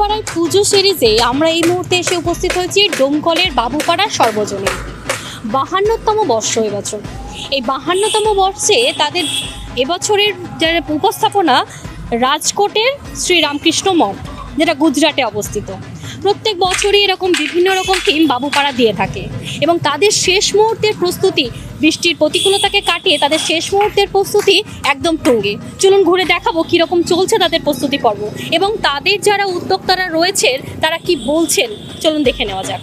বাবুপাড়ায় পুজো সিরিজে আমরা এই মুহূর্তে এসে উপস্থিত হয়েছি ডোমকলের বাবুপাড়া সর্বজনীন। বাহান্নতম বর্ষ এবছর। এই বাহান্নতম বর্ষে তাদের এবছরের যারা উপস্থাপনা রাজকোটের শ্রীরামকৃষ্ণ মঠ, যেটা গুজরাটে অবস্থিত। প্রত্যেক বছরই এরকম বিভিন্ন রকম থিম বাবুপাড়া দিয়ে থাকে এবং তাদের শেষ মুহূর্তের প্রস্তুতি বৃষ্টির প্রতিকূলতাকে কাটিয়ে তাদের শেষ মুহূর্তের প্রস্তুতি একদম টুঙ্গে। চলুন ঘুরে দেখাবো কীরকম চলছে তাদের প্রস্তুতি পর্ব এবং তাদের যারা উদ্যোক্তারা রয়েছেন, তারা কি বলছেন? চলুন দেখে নেওয়া যাক।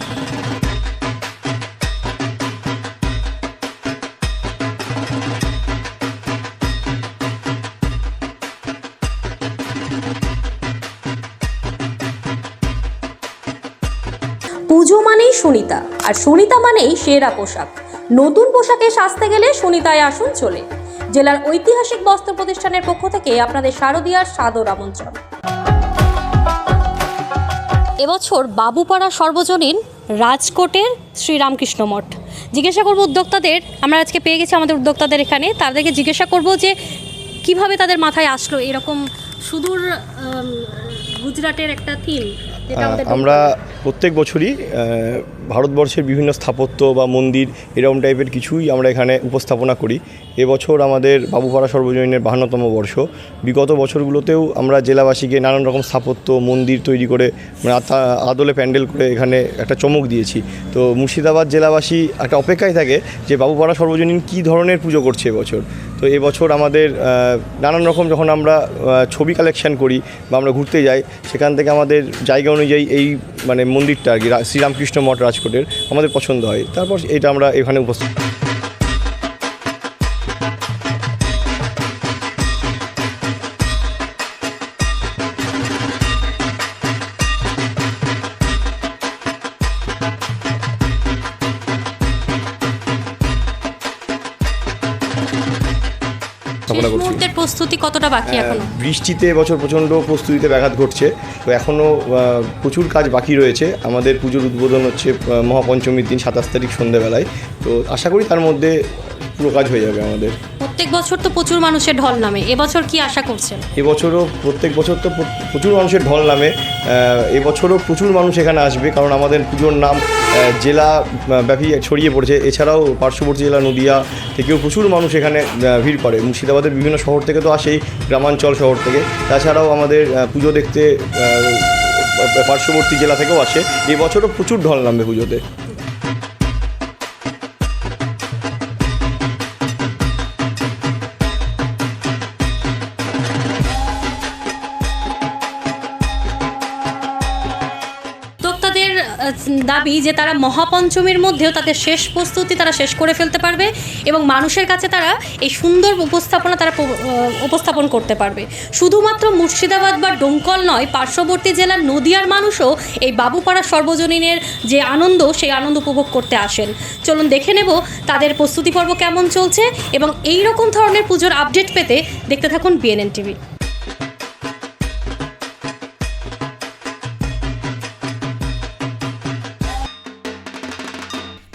পুজো মানেই সুনিতা, আর সুনিতা মানেই সেরা পোশাক। নতুন পোশাকে সাজতে গেলে সুনিতায় আসুন চলে। জেলার ঐতিহাসিক বস্ত্র প্রতিষ্ঠানের পক্ষ থেকে আপনাদের শারদীয়ার সাদর আমন্ত্রণ। এবছর বাবুপাড়া সর্বজনীন রাজকোটের শ্রীরামকৃষ্ণ মঠ। জিজ্ঞাসা করব উদ্যোক্তাদের আমরা আজকে পেয়ে গেছি আমাদের উদ্যোক্তাদের এখানে। তাদেরকে জিজ্ঞাসা করব যে কীভাবে তাদের মাথায় আসলো এরকম সুদূর গুজরাটের একটা থিম যেটা আমাদের আমরা প্রত্যেক বছরই ভারতবর্ষের বিভিন্ন স্থাপত্য বা মন্দির এরকম টাইপের কিছুই আমরা এখানে উপস্থাপনা করি। এবছর আমাদের বাবুপাড়া সর্বজনীনের বাহান্নতম বর্ষ। বিগত বছরগুলোতেও আমরা জেলাবাসীকে নানান রকম স্থাপত্য, মন্দির তৈরি করে মানে আদলে প্যান্ডেল করে এখানে একটা চমক দিয়েছি। তো মুর্শিদাবাদ জেলাবাসী একটা অপেক্ষায় থাকে যে বাবুপাড়া সর্বজনীন কী ধরনের পুজো করছে এবছর। তো এবছর আমাদের নানান রকম যখন আমরা ছবি কালেকশন করি বা আমরা ঘুরতে যাই, সেখান থেকে আমাদের জায়গা অনুযায়ী এই মানে মন্দিরটা আর কি শ্রীরামকৃষ্ণ মঠ রাজকোটের, আমাদের পছন্দ হয়। তারপর এটা আমরা এখানে উপস্থিত শেষ করছি। মুহূর্তের প্রস্তুতি কতটা বাকি এখনও? বৃষ্টিতে বছর প্রচণ্ড প্রস্তুতিতে ব্যাঘাত ঘটছে। তো এখনও প্রচুর কাজ বাকি রয়েছে। আমাদের পুজোর উদ্বোধন হচ্ছে আহ, মহাপঞ্চমীর দিন সাতাশ তারিখ সন্ধেবেলায় তো আশা করি তার মধ্যে পুরো কাজ হয়ে যাবে আমাদের। প্রত্যেক বছর তো প্রচুর মানুষের ঢল নামে। এবছর কি আশা করছেন? এবছরও প্রত্যেক বছর তো প্রচুর মানুষের ঢল নামে। এবছরও প্রচুর মানুষ এখানে আসবে কারণ আমাদের পুজোর নাম জেলা ব্যাপী ছড়িয়ে পড়েছে। এছাড়াও পার্শ্ববর্তী জেলা নদিয়া থেকেও প্রচুর মানুষ এখানে ভিড় করে। মুর্শিদাবাদের বিভিন্ন শহর থেকে তো আসেই, গ্রামাঞ্চল শহর থেকে। তাছাড়াও আমাদের পুজো দেখতে পার্শ্ববর্তী জেলা থেকেও আসে। এবছরও প্রচুর ঢল নামবে পুজোতে। দাবি যে তারা মহাপঞ্চমীর মধ্যেও তাদের শেষ প্রস্তুতি তারা শেষ করে ফেলতে পারবে এবং মানুষের কাছে তারা এই সুন্দর উপস্থাপনা তারা উপস্থাপন করতে পারবে। শুধুমাত্র মুর্শিদাবাদ বা ডোমকল নয়, পার্শ্ববর্তী জেলার নদিয়ার মানুষও এই বাবুপাড়া সর্বজনীনের যে আনন্দ, সেই আনন্দ উপভোগ করতে আসেন। চলুন দেখে নেব তাদের প্রস্তুতি পর্ব কেমন চলছে এবং এই রকম ধরনের পুজোর আপডেট পেতে দেখতে থাকুন বিএনএন টিভি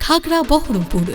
খাগড়া বহরমপুর।